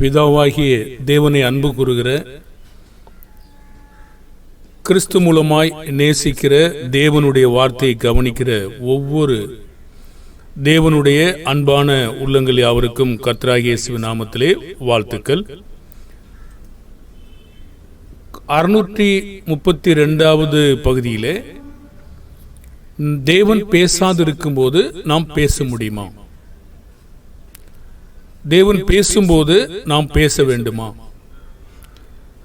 பிதாவாகிய தேவனை அன்பு கூறுகிற கிறிஸ்து மூலமாய் நேசிக்கிற தேவனுடைய வார்த்தையை கவனிக்கிற ஒவ்வொரு தேவனுடைய அன்பான உள்ளங்கள் யாவருக்கும் கத்ராகேசு நாமத்திலே வாழ்த்துக்கள். அறுநூற்றி முப்பத்தி ரெண்டாவது பகுதியிலே தேவன் பேசாதிருக்கும் போது நாம் பேச முடியுமா? தேவன் பேசும்போது நாம் பேச வேண்டுமா?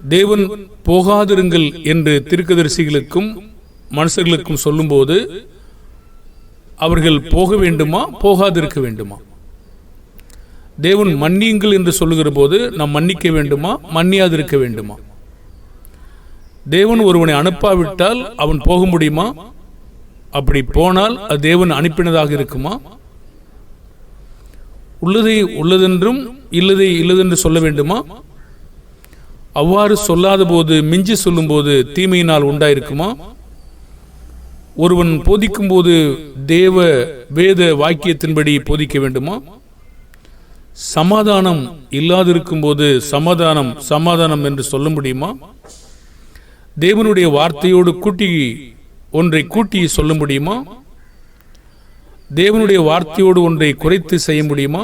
தேவன் போகாதிருங்கள் என்று திருக்கதரிசிகளுக்கும் மனுஷர்களுக்கும் சொல்லும்போது அவர்கள் போக வேண்டுமா போகாதிருக்க வேண்டுமா? தேவன் மன்னியுங்கள் என்று சொல்லுகிற போது நாம் மன்னிக்க வேண்டுமா மன்னியாதிருக்க வேண்டுமா? தேவன் ஒருவனை அனுப்பாவிட்டால் அவன் போக முடியுமா? அப்படி போனால் அது தேவன் அனுப்பினதாக இருக்குமா? உள்ளதை உள்ளதென்றும் இல்லதை இல்லதென்று சொல்ல வேண்டுமா? அவ்வாறு சொல்லாத போது மிஞ்சி சொல்லும்போது தீமையினால் உண்டாயிருக்குமா? ஒருவன் போதிக்கும் போது தேவ வேத வாக்கியத்தின்படி போதிக்க வேண்டுமா? சமாதானம் இல்லாதிருக்கும் போது சமாதானம் சமாதானம் என்று சொல்ல முடியுமா? தேவனுடைய வார்த்தையோடு கூட்டி ஒன்றை கூட்டி சொல்ல முடியுமா? தேவனுடைய வார்த்தையோடு ஒன்றை குறைத்து செய்ய முடியுமா?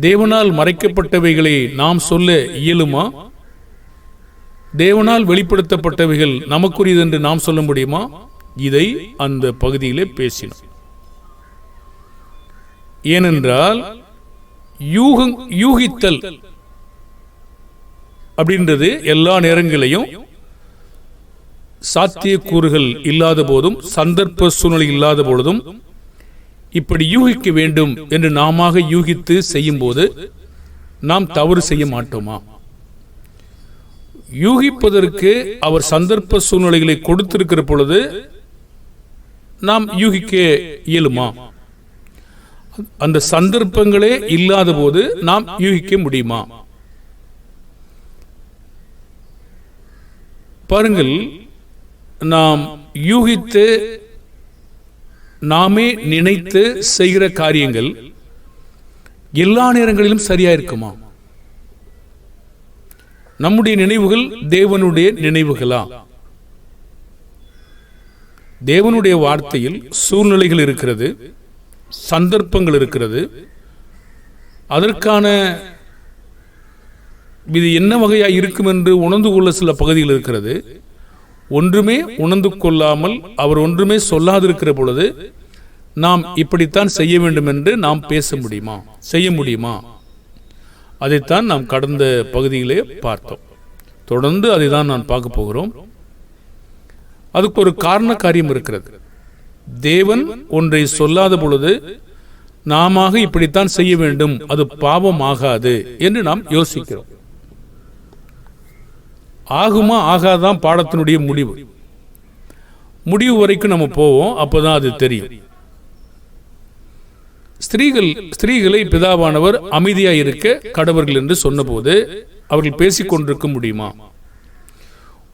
தேவனால் மறைக்கப்பட்டவைகளை நாம் சொல்ல இயலுமா? தேவனால் வெளிப்படுத்தப்பட்டவைகள் நமக்குரியது என்று நாம் சொல்ல முடியுமா? இதை அந்த பகுதியிலே பேசினோம். ஏனென்றால் யூகங் யூகித்தல் அப்படின்றது எல்லா நேரங்களையும் சாத்தியக்கூறுகள் இல்லாத போதும் சந்தர்ப்ப சூழ்நிலை இல்லாத பொழுதும் இப்படி யூகிக்க வேண்டும் என்று நாம யூகித்து செய்யும் போது நாம் தவறு செய்ய மாட்டோமா? யூகிப்பதற்கு அவர் சந்தர்ப்ப சூழ்நிலைகளை கொடுத்திருக்கிற பொழுது நாம் யூகிக்க இயலுமா? அந்த சந்தர்ப்பங்களே இல்லாத போது நாம் யூகிக்க முடியுமா? பாருங்கள் நாம் யூகித்து நாமே நினைத்து செய்கிற காரியங்கள் எல்லா நேரங்களிலும் சரியா இருக்குமா நம்முடைய நினைவுகள் தேவனுடைய நினைவுகளா? தேவனுடைய வார்த்தையில் சூழ்நிலைகள் இருக்கிறது சந்தர்ப்பங்கள் இருக்கிறது. அதற்கான இது என்ன வகையாக இருக்கும் என்று உணர்ந்து கொள்ள சில பகுதிகள் இருக்கிறது. ஒன்றுமே உணர்ந்து கொள்ளாமல் அவர் ஒன்றுமே சொல்லாதிருக்கிற பொழுது நாம் இப்படித்தான் செய்ய வேண்டும் என்று நாம் பேச முடியுமா? செய்ய முடியுமா? அதைத்தான் நாம் கடந்த பகுதியிலே பார்த்தோம். தொடர்ந்து அதை தான் நான் பார்க்க போகிறோம். அதுக்கு ஒரு காரண காரியம் இருக்கிறது. தேவன் ஒன்றை சொல்லாத பொழுது நாம இப்படித்தான் செய்ய வேண்டும். அது பாவம் ஆகாது என்று நாம் யோசிக்கிறோம். ஆகுமா ஆகாதான் பாடத்தினுடைய முடிவு. முடிவு வரைக்கும் நம்ம போவோம் அப்போதான் அது தெரியும். ஸ்திரீகள் ஸ்திரீகளை பிதாவானவர் அமைதியாக இருக்க கடவர்கள் என்று சொன்னபோது அவர்கள் பேசிக் கொண்டிருக்க முடியுமா?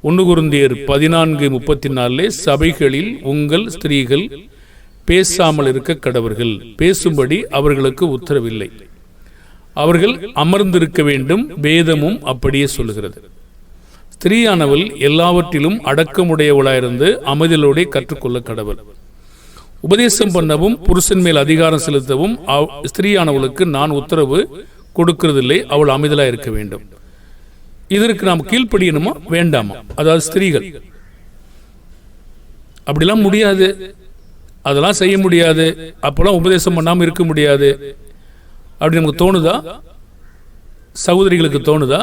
ஒன்று குருந்தியர் பதினான்கு முப்பத்தி நாலிலே சபைகளில் உங்கள் ஸ்திரீகள் பேசாமல் இருக்க கடவர்கள். பேசும்படி அவர்களுக்கு உத்தரவில்லை. அவர்கள் அமர்ந்திருக்க வேண்டும் வேதமும் அப்படியே சொல்லுகிறது. ஸ்திரீயானவள் எல்லாவற்றிலும் அடக்கமுடையவளாயிருந்து அமைதலோടെ கற்றுக்கொள்ள கடவுள். உபதேசம் பண்ணவும் புருஷன் மேல் அதிகாரம் செலுத்தவும் ஸ்திரீயானவளுக்கு நான் உத்தரவு கொடுக்கறதில்லை அவள் அமைதலா இருக்க வேண்டும். இதற்கு நாம் கீழ்ப்படியணுமா? வேண்டாமா? அதாவது ஸ்திரீகள். அப்படிலாம் முடியாது. அதெல்லாம் செய்ய முடியாது. அப்போலாம் உபதேசம் பண்ணாமல் இருக்க முடியாது. அப்படி நமக்கு தோணுதா? சகோதரிகளுக்கு தோணுதா?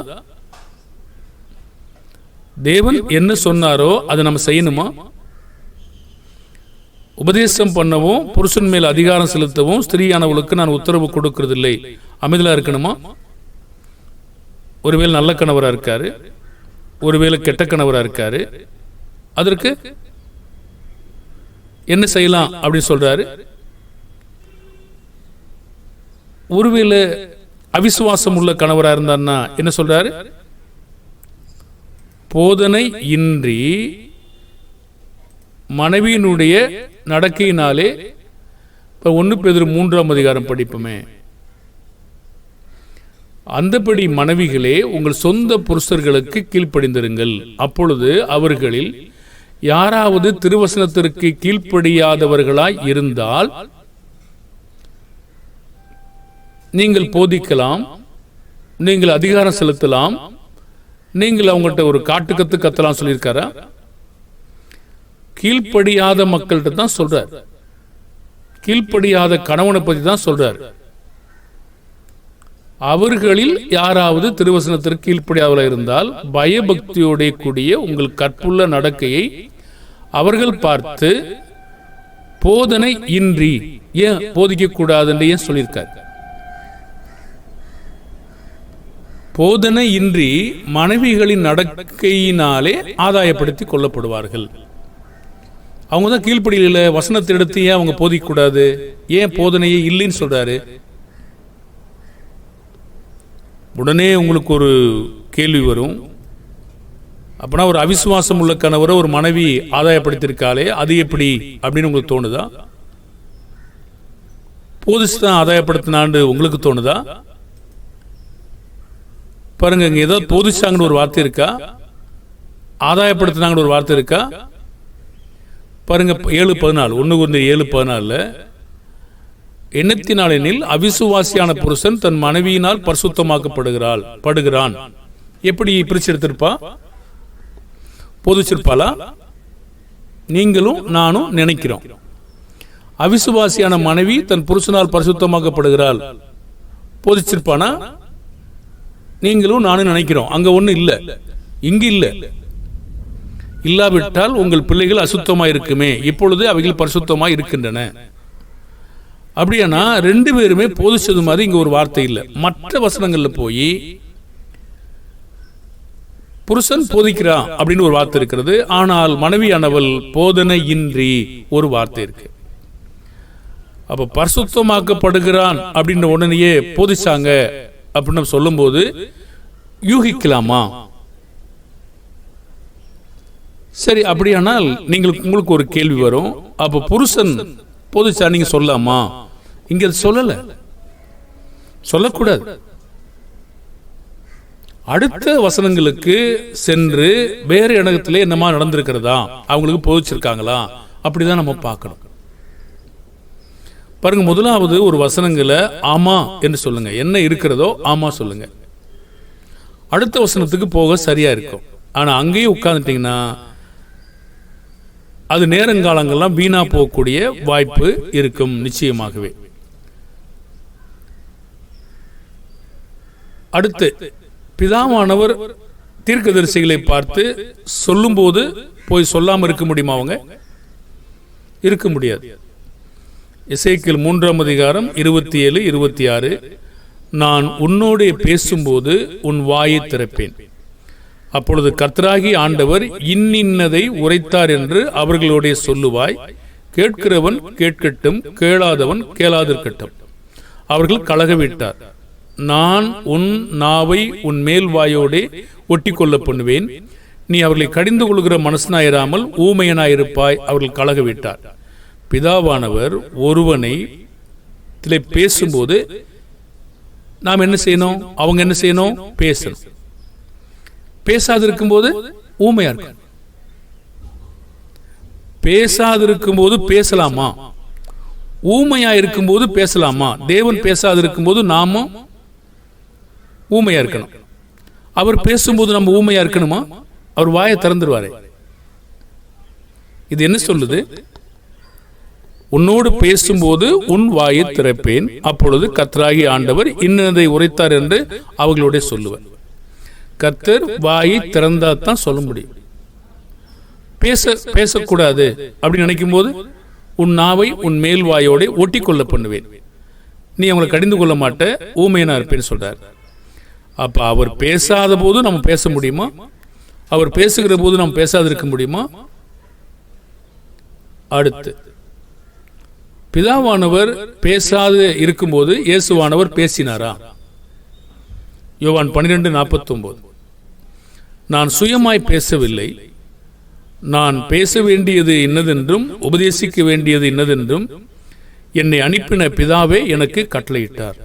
தேவன் என்ன சொன்னாரோ அதை நம்ம செய்யணுமா? உபதேசம் பண்ணவும் புருஷன் மேல் அதிகாரம் செலுத்தவும் ஸ்திரீயானவளுக்கு நான் உத்தரவு கொடுக்கறதில்லை. அமைதியாக இருக்கணுமா? ஒருவேளை நல்ல கணவராக இருக்காரு. ஒருவேளை கெட்ட கணவராக இருக்காரு. அதற்கு என்ன செய்யலாம் அப்படின்னு சொல்றாரு. ஒருவேளை அவிசுவாசம் உள்ள கணவராக இருந்தார்னா என்ன சொல்றாரு? போதனை இன்றி மனைவியினுடைய நடக்கையினாலே இப்போ ஒன்று பேர் மூன்றாம் அதிகாரம் படிப்போமே. அந்தபடி மனைவிகளே உங்கள் சொந்த புருஷர்களுக்கு கீழ்ப்படிந்திருங்கள். அப்பொழுது அவர்களில் யாராவது திருவசனத்திற்கு கீழ்ப்படியாதவர்களாய் இருந்தால் நீங்கள் போதிக்கலாம் நீங்கள் அதிகாரம் செலுத்தலாம் நீங்கள் அவங்கள்ட்ட ஒரு காட்டுக்கத்து கத்தலாம் சொல்லியிருக்காரா? கீழ்ப்படியாத மக்கள்கிட்ட தான் சொல்றார். கீழ்ப்படியாத கணவனை பத்தி தான் சொல்றார். அவர்களில் யாராவது திருவசனத்திற்கு கீழ்ப்படியாவில் இருந்தால் பயபக்தியோட கூடிய உங்கள் கற்புள்ள நடக்கையை அவர்கள் பார்த்து போதனை இன்றி. ஏன்? போதிக்க கூடாதுன்னு ஏன் சொல்லியிருக்காரு? போதனை இன்றி மனைவிகளின் நடக்கையினாலே ஆதாயப்படுத்தி கொள்ளப்படுவார்கள். அவங்க தான் கீழ்ப்படியில வசனத்தை எடுத்து ஏன் அவங்க போதிக்க கூடாது ஏன் போதனையே இல்லைன்னு சொல்றாரு? உடனே உங்களுக்கு ஒரு கேள்வி வரும். அப்பனா ஒரு அவிசுவாசம் உள்ள கணவரை ஒரு மனைவி ஆதாயப்படுத்தியிருக்காளே அது எப்படி அப்படின்னு உங்களுக்கு தோணுதா? போதிச்சு தான் ஆதாயப்படுத்தினான்னு உங்களுக்கு தோணுதா? பாருங்க இங்க ஏதோ போதிச்சாங்கன்னு ஒரு வார்த்தை இருக்கா? ஆதாயப்படுத்தினாங்கன்னு ஒரு வார்த்தை இருக்கா? பாருங்க ஏழு பதினாலு ஒன்று வந்து ஏழு பதினாலில் எண்ணத்தினாலெனில் அவிசுவாசியான புருஷன் தன் மனைவியினால் பரிசுத்தமாக்கப்படுகிறாள் படுகிறான். எப்படி பிரிச்சு எடுத்திருப்பா போதிச்சிருப்பாளா? நீங்களும் நானும் நினைக்கிறோம். அவிசுவாசியான மனைவி தன் புருஷனால் பரிசுத்தமாக்கப்படுகிறாள். போதிச்சிருப்பானா? நீங்களும் நானும் நினைக்கிறோம். அங்க ஒன்றும் இல்ல. இங்க இல்ல. இல்லாவிட்டால் உங்கள் பிள்ளைகள் அசுத்தமாக இருக்குமே இப்பொழுது அவைகள் பரிசுத்தமாக இருக்கின்றன அப்படியானா ரெண்டு பேருமே போதிச்சது மாதிரி இங்க ஒரு வார்த்தை இல்லை. மற்ற வசனங்கள்ல போய் புருஷன் போதிக்கிறான் அப்படின்னு ஒரு வார்த்தை இருக்கிறது. ஆனால் மனைவியானவள் போதனை இன்றி ஒரு வார்த்தை இருக்கு. அப்போ பரிசுத்தமாக்கப்படுகிறான் அப்படின்ற உடனேயே போதிச்சாங்க. அப்படின்னு சொல்லும்போது யூகிக்கலாமா? சரி அப்படியானால் நீங்கள் உங்களுக்கு ஒரு கேள்வி வரும். அப்போ புருஷன் போதிச்சா நீங்க சொல்லலாமா? இங்கே சொல்லலை. சொல்லக்கூடாது. அடுத்த வசனங்களுக்கு சென்று வேறு இடத்துல என்னமா நடந்திருக்கிறதா? அவங்களுக்கு போதிச்சிருக்காங்களா? அப்படிதான் நம்ம பார்க்கணும். பாருங்க முதலாவது ஒரு வசனங்களை ஆமா என்று சொல்லுங்க. என்ன இருக்கிறதோ ஆமா சொல்லுங்க. அடுத்த வசனத்துக்கு போக சரியா இருக்கும். ஆனா அங்கேயே உட்கார்ந்துட்டீங்கன்னா அது நேரங்காலங்கள்லாம் வீணா போகக்கூடிய வாய்ப்பு இருக்கும் நிச்சயமாகவே. அடுத்து பிதாவானவர் தீர்க்கதரிசிகளை பார்த்து சொல்லும்போது போய் சொல்லாமல் இருக்க முடியுமா அவங்க? இருக்க முடியாது. இசைக்கில் மூன்றாம் அதிகாரம் இருபத்தி ஏழு இருபத்தி ஆறு. நான் உன்னோடே பேசும்போது உன் வாயை திறப்பேன். அப்பொழுது கர்த்தராகி ஆண்டவர் இன்னின்னதை உரைத்தார் என்று அவர்களோடே சொல்லுவாய். கேட்கிறவன் கேட்கட்டும் கேளாதவன் கேளாதிருக்கட்டும். அவர்கள் கலகவிட்டார். நான் உன் நாவை உன் மேல் வாயோடே ஒட்டி கொள்ள பண்ணுவேன். நீ அவர்களை கடிந்து கொள்கிற மனசனாயிராமல் ஊமையனாயிருப்பாய். அவர்கள் கலகவிட்டார். பிதாவானவர் ஒருவனை இதிலே பேசும்போது நாம் என்ன செய்யணும்? அவங்க என்ன செய்யணும்? பேசணும். பேசாதிருக்கும் போது ஊமையா இருக்கும் பேசாதிருக்கும் போது பேசலாமா? ஊமையா இருக்கும்போது பேசலாமா? தேவன் பேசாதிருக்கும் போது நாமும் ஊமையா இருக்கணும். அவர் பேசும்போது நம்ம ஊமையா இருக்கணுமா? அவர் வாயை திறந்துருவாரு. இது என்ன சொல்லுது? உன்னோடு பேசும்போது உன் வாயை திறப்பேன். அப்பொழுது கத்ராகி ஆண்டவர் இன்னதை உரைத்தார் என்று அவர்களோட சொல்லுவர். கத்தர் வாயை திறந்தா தான் சொல்ல முடியும். பேச பேசக்கூடாது அப்படின்னு நினைக்கும் போது உன் நாவை உன் மேல் வாயோட ஒட்டி கொள்ள பண்ணுவேன். நீ அவங்களை கடிந்து கொள்ள மாட்ட ஊமையனா இருப்பேன்னு சொல்றார். அப்போ அவர் பேசாத போது நம்ம பேச முடியுமா? அவர் பேசுகிற போது நம்ம பேசாதிருக்க முடியுமா? அடுத்து பிதாவானவர் பேசாது இருக்கும்போது இயேசுவானவர் பேசினாரா? யோவான் பன்னிரெண்டு நாற்பத்தொம்போது. நான் சுயமாய் பேசவில்லை. நான் பேச வேண்டியது இன்னதென்றும் உபதேசிக்க வேண்டியது இன்னதென்றும் என்னை அனுப்பின பிதாவே எனக்கு கட்டளையிட்டார்.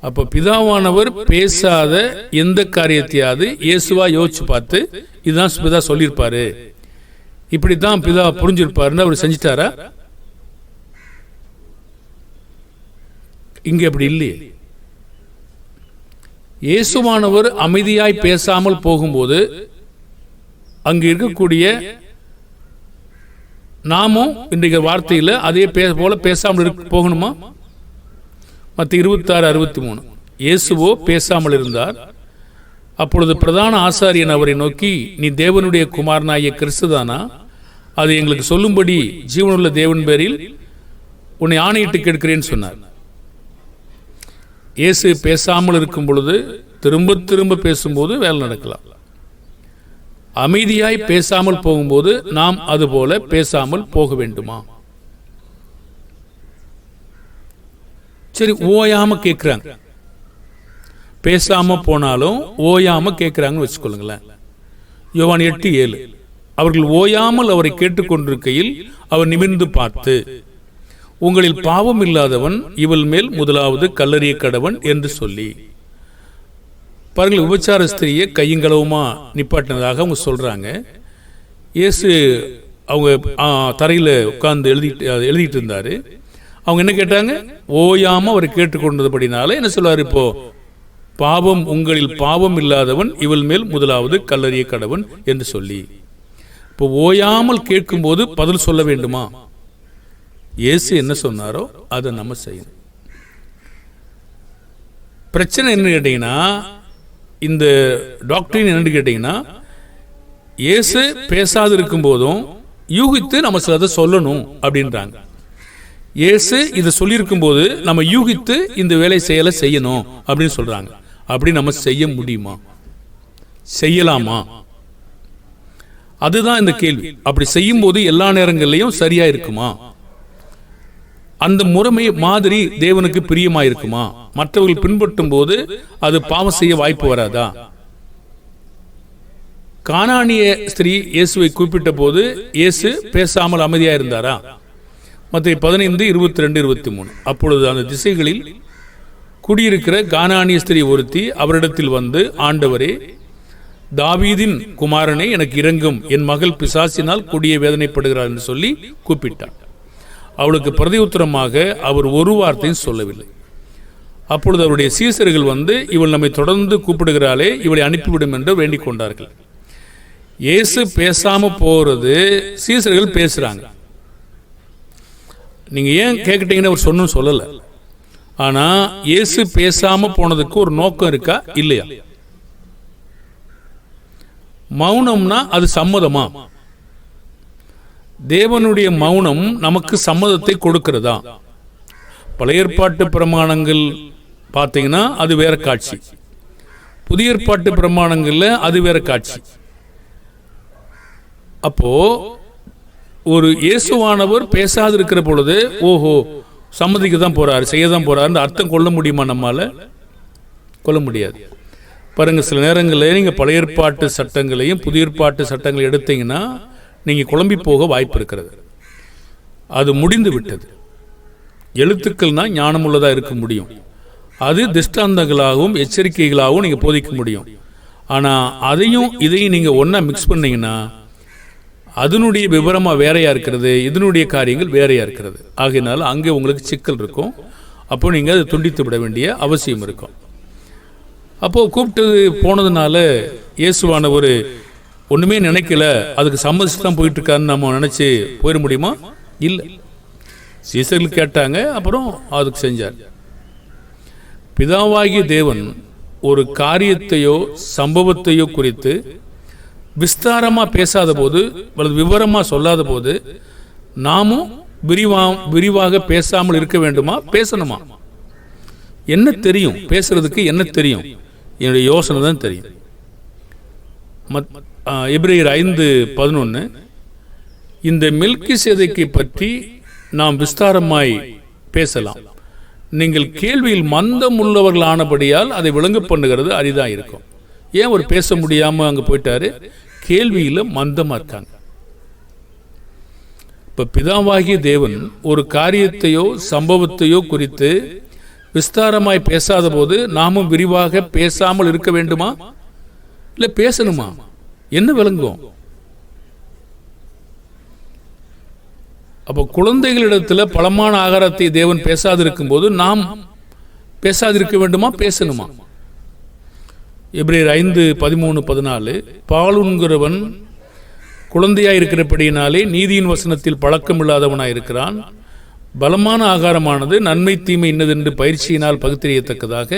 அப்போ பிதாவானவர் பேசாத எந்த காரியத்தையாவது இயேசுவா யோசிச்சு பார்த்து இதுதான் பிதா சொல்லியிருப்பாரு. இப்படித்தான் பிதா புரிஞ்சிருப்பாருன்னு அவர் செஞ்சிட்டாரா? இங்க அப்படி இல்லையே. இயேசுவானவர் அமைதியாய் பேசாமல் போகும்போது அங்கு இருக்கக்கூடிய நாமும் இன்றைக்கு வார்த்தையில் அதே பே போல பேசாமல் இருக்க போகணுமா? மற்ற இருபத்தாறு அறுபத்தி மூணு இயேசுவோ பேசாமல் இருந்தார். அப்பொழுது பிரதான ஆசாரியன் அவரை நோக்கி நீ தேவனுடைய குமாரனாகிய கிறிஸ்துதானா? அது எங்களுக்கு சொல்லும்படி ஜீவனுள்ள தேவன் பேரில் உன்னை ஆணையிட்டு கேட்கிறேன்னு சொன்னார். இயேசு பேசாமல் இருக்கும் பொழுது திரும்ப திரும்ப பேசும்போது வேலை நடக்கலாம். அமைதியாய் பேசாமல் போகும்போது நாம் அதுபோல பேசாமல் போக வேண்டுமா? சரி ஓயாம கேட்கிறாங்க பேசாம போனாலும் ஓயாம கேட்கிறாங்கன்னு வச்சுக்கொள்ளுங்களேன் யோவான் எட்டு ஏழு. அவர்கள் ஓயாமல் அவரை கேட்டுக்கொண்டிருக்கையில் அவர் நிமிர்ந்து பார்த்து உங்களில் பாவம் இல்லாதவன் இவள் மேல் முதலாவது கல்லறிய கடவன் என்று சொல்லி. பாருங்கள் உபச்சார ஸ்திரியை கையங்களவுமா நிப்பாட்டினதாக அவங்க சொல்றாங்க. இயேசு அவங்க தரையில் உட்கார்ந்து எழுதிட்டு எழுதிட்டு இருந்தார். அவங்க என்ன கேட்டாங்க? ஓயாமல் அவர் கேட்டுக்கொண்டதுபடினால என்ன சொல்வார் இப்போ? பாவம் உங்களில் பாவம் இல்லாதவன் இவள் மேல் முதலாவது கல்லறிய கடவன் என்று சொல்லி. இப்போ ஓயாமல் கேட்கும்போது பதில் சொல்ல வேண்டுமா? இயேசு என்ன சொன்னாரோ அதை நம்ம செய்யணும். பிரச்சனை என்ன கேட்டீங்கன்னா இந்த டாக்டரின் என்னன்னு கேட்டீங்கன்னா இயேசு பேசாது இருக்கும் போதும் யூகித்து நம்ம சிலதை சொல்லணும் அப்படின்றாங்க. இயேசு இதை சொல்லியிருக்கும் போது நம்ம யூகித்து இந்த வேலை செயலை செய்யணும் அப்படின்னு சொல்றாங்க. அப்படி நம்ம செய்ய முடியுமா? செய்யலாமா? அதுதான் இந்த கேள்வி. அப்படி செய்யும் போது எல்லா நேரங்கள்லையும் சரியா இருக்குமா? அந்த முறைமை மாதிரி தேவனுக்கு பிரியமா இருக்குமா மற்றவர்கள் பின்பற்றும் போது அது பாவம் செய்ய வாய்ப்பு வராதா? கானானிய ஸ்திரீ இயேசுவை கூப்பிட்ட போது இயேசு பேசாமல் அமைதியாக இருந்தாரா மற்ற பதினைந்து இருபத்தி ரெண்டு இருபத்தி மூணு அப்பொழுது அந்த திசைகளில் குடியிருக்கிற கானானிய ஸ்திரீ ஒருத்தி அவரிடத்தில் வந்து ஆண்டவரே தாவீதின் குமாரனை எனக்கு இறங்கும் என் மகள் பிசாசினால் கொடிய வேதனைப்படுகிறார் என்று சொல்லி கூப்பிட்டார் அவளுக்கு பிரதி உத்தரமாக அவர் ஒரு வார்த்தையும் சொல்லவில்லை. அப்பொழுது அவருடைய சீசர்கள் வந்து இவள் நம்மை தொடர்ந்து கூப்பிடுகிறாளே இவளை அனுப்பிவிடும் என்று வேண்டிக் கொண்டார்கள். இயேசு பேசாம போறது சீசர்கள் பேசுறாங்க. நீங்க ஏன் கேட்கிட்டீங்கன்னு அவர் சொன்னு சொல்லல. ஆனா இயேசு பேசாம போனதுக்கு ஒரு நோக்கம் இருக்கா? இல்லையா? மௌனம்னா அது சம்மதமா? தேவனுடைய மௌனம் நமக்கு சம்மதத்தை கொடுக்கிறதா? பழைய ஏற்பாட்டு பிரமாணங்கள் பார்த்தீங்கன்னா அது வேற காட்சி. புதிய ஏற்பாட்டு பிரமாணங்கள்ல அது வேற காட்சி. அப்போ ஒரு இயேசுவானவர் பேசாது இருக்கிற பொழுது ஓஹோ சம்மதிக்க தான் போறாரு செய்ய தான் போகிறாருன்னு அர்த்தம் கொள்ள முடியுமா நம்மால? கொள்ள முடியாது. பாருங்க சில நேரங்களில் நீங்க பழைய ஏற்பாட்டு சட்டங்களையும் புதிய ஏற்பாட்டு சட்டங்களை எடுத்தீங்கன்னா நீங்கள் குழம்பி போக வாய்ப்பு இருக்கிறது அது முடிந்து விட்டது. எழுத்துக்கள்னால் ஞானமுள்ளதாக இருக்க முடியும். அது திஷ்டாந்தங்களாகவும் எச்சரிக்கைகளாகவும் நீங்கள் போதிக்க முடியும். ஆனால் அதையும் இதையும் நீங்கள் ஒன்றா மிக்ஸ் பண்ணிங்கன்னா அதனுடைய விவரமாக வேறையாக இருக்கிறது இதனுடைய காரியங்கள் வேறையாக இருக்கிறது. ஆகையினால அங்கே உங்களுக்கு சிக்கல் இருக்கும். அப்போ நீங்கள் அதை துண்டித்து விட வேண்டிய அவசியம் இருக்கும். அப்போது கூப்பிட்டு போனதுனால இயேசுவான ஒரு ஒன்றுமே நினைக்கல. அதுக்கு சம்மதிச்சு தான் போயிட்டு இருக்காருன்னு நம்ம நினச்சி போயிட முடியுமா? இல்லை. சீசர்கள் கேட்டாங்க அப்புறம் அதுக்கு செஞ்சார். பிதாவாகிய தேவன் ஒரு காரியத்தையோ சம்பவத்தையோ குறித்து விஸ்தாரமாக பேசாத போது அல்லது விவரமாக சொல்லாத போது நாமும் விரிவா விரிவாக பேசாமல் இருக்க வேண்டுமா? பேசணுமா? என்ன தெரியும்? பேசுறதுக்கு என்ன தெரியும்? என்னுடைய யோசனை தான் தெரியும். மத் எப்ரேயர் ஐந்து பதினொன்று இந்த மில்கி சேதைக்கு பற்றி நாம் விஸ்தாரமாய் பேசலாம். நீங்கள் கேள்வியில் மந்தம் உள்ளவர்களானபடியால் அதை விளங்க பண்ணுகிறது அரிதான் இருக்கும். ஏன் அவர் பேச முடியாமல் அங்கே போயிட்டாரு? கேள்வியில் மந்தமாக இருக்காங்க. இப்போ பிதாவாகிய தேவன் ஒரு காரியத்தையோ சம்பவத்தையோ குறித்து விஸ்தாரமாய் பேசாத போது நாமும் விரிவாக பேசாமல் இருக்க வேண்டுமா? இல்லை பேசணுமா? என்ன விளங்கும்? அப்போ குழந்தைகளிடத்தில் பலமான ஆகாரத்தை தேவன் பேசாதிருக்கும் போது நாம் பேசாதிருக்க வேண்டுமா பேசணுமா? எப்ரேர் ஐந்து பதிமூணு பதினாலு பாலுண்கிறவன் குழந்தையாக இருக்கிறபடியினாலே நீதியின் வசனத்தில் பழக்கமில்லாதவனாய் இருக்கிறான். பலமான ஆகாரமானது நன்மை தீமை இன்னதென்று பயிற்சியினால் பகுத்தறியத்தக்கதாக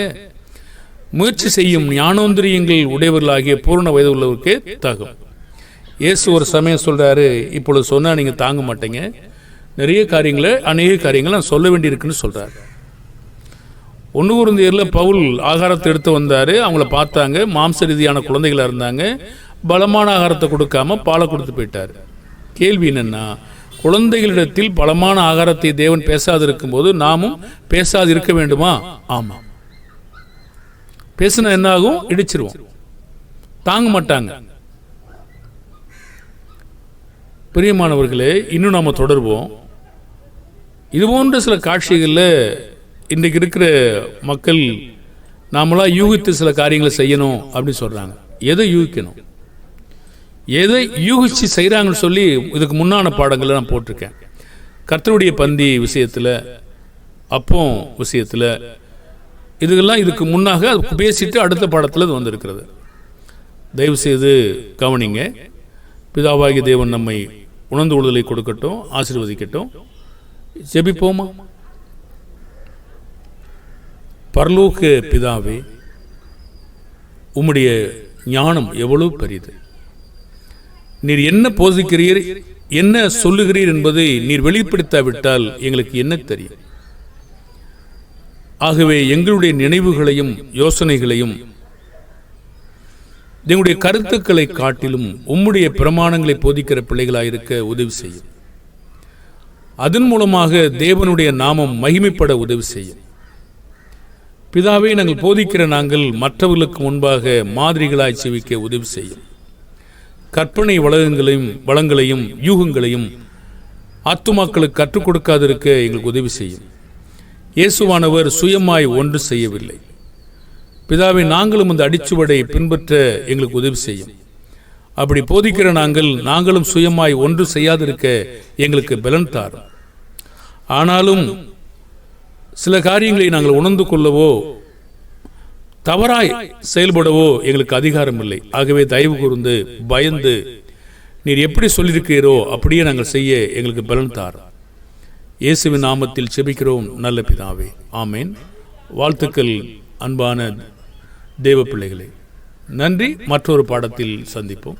முயற்சி செய்யும் ஞானோந்திரியங்கள் உடையவர்களாகிய பூர்ண வயது உள்ளவருக்கே தகும். இயேசு ஒரு சமயம் சொல்கிறாரு இப்பொழுது சொன்னால் நீங்கள் தாங்க மாட்டீங்க. நிறைய காரியங்களை அநேக காரியங்களை நான் சொல்ல வேண்டியிருக்குன்னு சொல்கிறார் ஒன்று குருந்தியரில் பவுல் ஆகாரத்தை எடுத்து வந்தார். அவங்கள பார்த்தாங்க. மாம்ச ரீதியான குழந்தைகளாக இருந்தாங்க. பலமான ஆகாரத்தை கொடுக்காம பாலை கொடுத்து போயிட்டார். கேள்வி என்னென்னா குழந்தைகளிடத்தில் பலமான ஆகாரத்தை தேவன் பேசாதிருக்கும் போது நாமும் பேசாது இருக்க வேண்டுமா? ஆமாம். பேசினா என்ன ஆகும் இடிச்சிருவோம். தாங்க மாட்டாங்க. பிரியமானவர்களே இன்னும் நாம் தொடர்வோம். இது போன்ற சில காட்சிகளில் இன்றைக்கு இருக்கிற மக்கள் நாமளாக யூகித்து சில காரியங்களை செய்யணும் அப்படின்னு சொல்றாங்க. எதை யூகிக்கணும்? எதை யூகிச்சு செய்கிறாங்கன்னு சொல்லி இதுக்கு முன்னான பாடங்களை நான் போட்டிருக்கேன். கர்த்தருடைய பந்தி விஷயத்தில் அப்போ விஷயத்தில் இதுக்கெல்லாம் இதுக்கு முன்னாக அது பேசிட்டு அடுத்த பாடத்தில் இது வந்திருக்கிறது. தயவு செய்து கவனிங்க. பிதாவாகிய தேவன் நம்மை உணர்ந்து விடுதலை கொடுக்கட்டும் ஆசீர்வதிக்கட்டும். ஜெபிப்போமா? பர்லூக்கு பிதாவே உம்முடைய ஞானம் எவ்வளவு பெரியது. நீர் என்ன போதிக்கிறீர் என்ன சொல்லுகிறீர் என்பதை நீர் வெளிப்படுத்தாவிட்டால் எங்களுக்கு என்ன தெரியும்? ஆகவே எங்களுடைய நினைவுகளையும் யோசனைகளையும் எங்களுடைய கருத்துக்களை காட்டிலும் உம்முடைய பிரமாணங்களை போதிக்கிற பிள்ளைகளாயிருக்க உதவி செய்யும். அதன் மூலமாக தேவனுடைய நாமம் மகிமைப்பட உதவி செய்யும். பிதாவை நாங்கள் போதிக்கிற நாங்கள் மற்றவர்களுக்கு முன்பாக மாதிரிகளாய் செவிக்க உதவி செய்யும். கற்பனை வளங்களையும் வளங்களையும் யூகங்களையும் ஆத்துமாக்களுக்கு கற்றுக் கொடுக்காதிருக்க எங்களுக்கு உதவி செய்யும். இயேசுவானவர் சுயமாய் ஒன்று செய்யவில்லை. பிதாவை நாங்களும் அந்த அடிச்சுவடை பின்பற்ற எங்களுக்கு உதவி செய்யும். அப்படி போதிக்கிற நாங்கள் நாங்களும் சுயமாய் ஒன்று செய்யாதிருக்க எங்களுக்கு பலன் தாரும். ஆனாலும் சில காரியங்களை நாங்கள் உணர்ந்து கொள்ளவோ தவறாய் செயல்படவோ எங்களுக்கு அதிகாரம் இல்லை. ஆகவே தயவு கூர்ந்து பயந்து நீர் எப்படி சொல்லியிருக்கிறீரோ அப்படியே நாங்கள் செய்ய எங்களுக்கு பலன் தாரும். இயேசுவின் நாமத்தில் செபிக்கிறோம். நல்ல பிதாவே. ஆமேன். வாழ்த்துக்கள் அன்பான தேவ பிள்ளைகளே. நன்றி. மற்றொரு பாடத்தில் சந்திப்போம்.